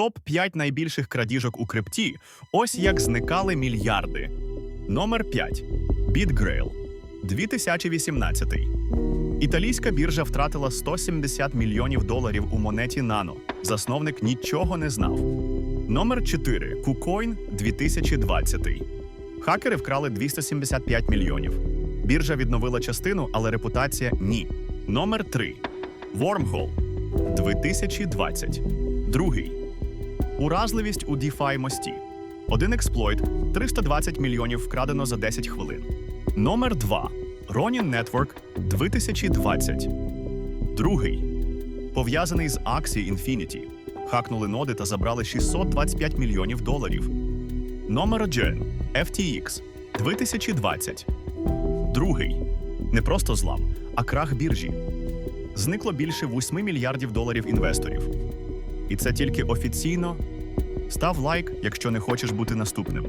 Топ 5 найбільших крадіжок у крипті. Ось як зникали мільярди. Номер 5. BitGrail. 2018. Італійська біржа втратила 170 мільйонів доларів у монеті Nano. Засновник нічого не знав. Номер 4. KuCoin 2020. Хакери вкрали 275 мільйонів. Біржа відновила частину, але репутація ні. Номер 3. Wormhole 2020. Другий. Уразливість у DeFi мості. Один експлойт 320 мільйонів вкрадено за 10 хвилин. Номер 2. Ronin Network 2020. Другий. Пов'язаний з Axie Infinity. Хакнули ноди та забрали 625 мільйонів доларів. Номер 1. FTX 2020. Другий. Не просто злам, а крах біржі. Зникло більше 8 мільярдів доларів інвесторів. І це тільки офіційно. Став лайк, якщо не хочеш бути наступним.